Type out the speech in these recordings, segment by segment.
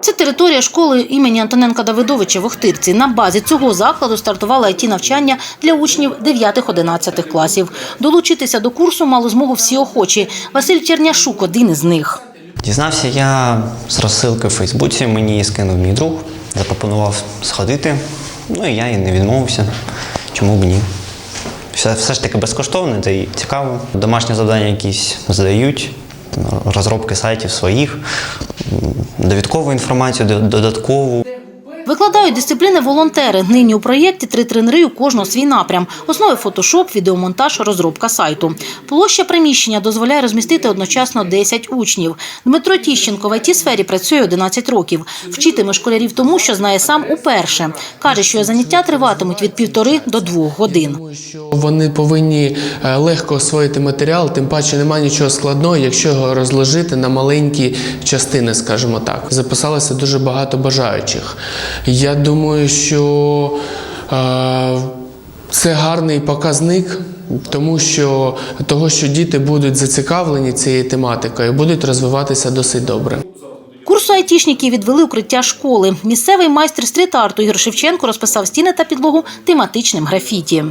Це територія школи імені Антоненка Давидовича в Охтирці. На базі цього закладу стартувало it навчання для учнів 9-11 класів. Долучитися до курсу мали змогу всі охочі. Василь Черняшук – один із них. Дізнався я з розсилки в Фейсбуці, мені скинув мій друг, запропонував сходити. Ну і я і не відмовився. Чому б ні? Все, все ж таки безкоштовне, та й цікаво. Домашні завдання якісь здають, розробки сайтів своїх, довідкову інформацію, до- додаткову. Викладають дисципліни волонтери. Нині у проєкті три тренери у кожного свій напрям. Основи фотошоп, відеомонтаж, розробка сайту. Площа приміщення дозволяє розмістити одночасно 10 учнів. Дмитро Тіщенко в ІТ-сфері працює 11 років. Вчитиме школярів тому, що знає сам уперше. Каже, що заняття триватимуть від півтори до двох годин. вони повинні е, легко освоїти матеріал, тим паче немає нічого складного, якщо його розложити на маленькі частини, скажімо так. Записалося дуже багато бажаючих. Я думаю, що це гарний показник. Тому що того, що діти будуть зацікавлені цією тематикою, будуть розвиватися досить добре. Курсу айтішників відвели укриття школи. Місцевий майстер стріт-арту Ігор Шевченко розписав стіни та підлогу тематичним графіті.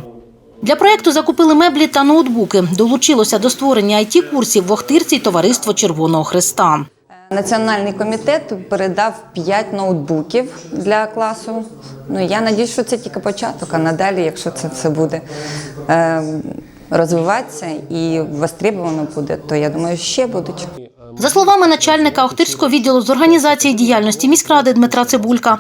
Для проєкту закупили меблі та ноутбуки. Долучилося до створення IT-курсів в Охтирці товариство Червоного Христа. Національний комітет передав 5 ноутбуків для класу. Ну я надіюсь, що це тільки початок, а надалі, якщо це все буде е, розвиватися і востребовано буде, то я думаю, ще будуть. За словами начальника Охтирського відділу з організації діяльності міськради Дмитра Цибулька,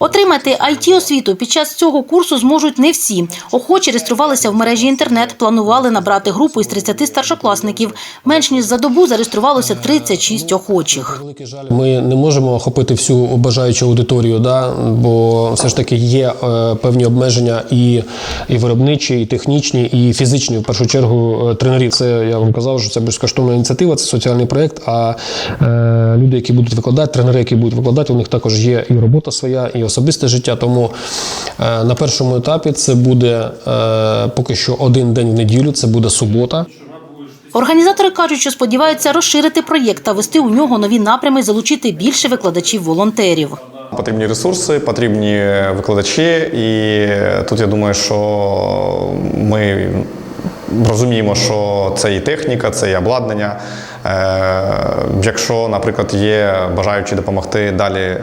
отримати it освіту під час цього курсу зможуть не всі. Охочі реєструвалися в мережі інтернет, планували набрати групу із 30 старшокласників. Менш ніж за добу зареєструвалося 36 охочих. Ми не можемо охопити всю бажаючу аудиторію, да? бо все ж таки є е, певні обмеження і, і виробничі, і технічні, і фізичні, в першу чергу, е, тренерів. Це я вам казав, що це безкоштовна ініціатива, це соціальний проєкт. А е, люди, які будуть викладати, тренери, які будуть викладати, у них також є і робота своя, і особисте життя. Тому е, на першому етапі це буде е, поки що один день в неділю, це буде субота. Організатори кажуть, що сподіваються розширити проєкт та вести у нього нові напрями, залучити більше викладачів-волонтерів. Потрібні ресурси, потрібні викладачі, і тут я думаю, що ми розуміємо, що це і техніка, це і обладнання. Е, Якщо, наприклад, є бажаючі допомогти далі, е,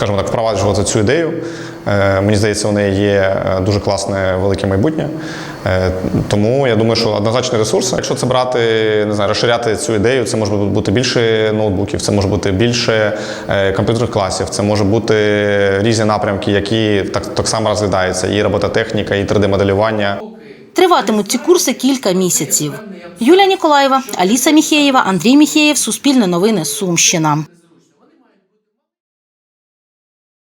скажімо так, впроваджувати цю ідею, е, мені здається, у неї є е, дуже класне велике майбутнє. Е, Тому я думаю, що однозначний ресурс. Якщо це брати, не знаю, розширяти цю ідею, це може бути більше ноутбуків, це може бути більше комп'ютерних класів, це може бути різні напрямки, які так, так само розглядаються: і робототехніка, і 3D-моделювання. Триватимуть ці курси кілька місяців. Юлія Ніколаєва, Аліса Міхеєва, Андрій Міхеєв, Суспільне новини, Сумщина.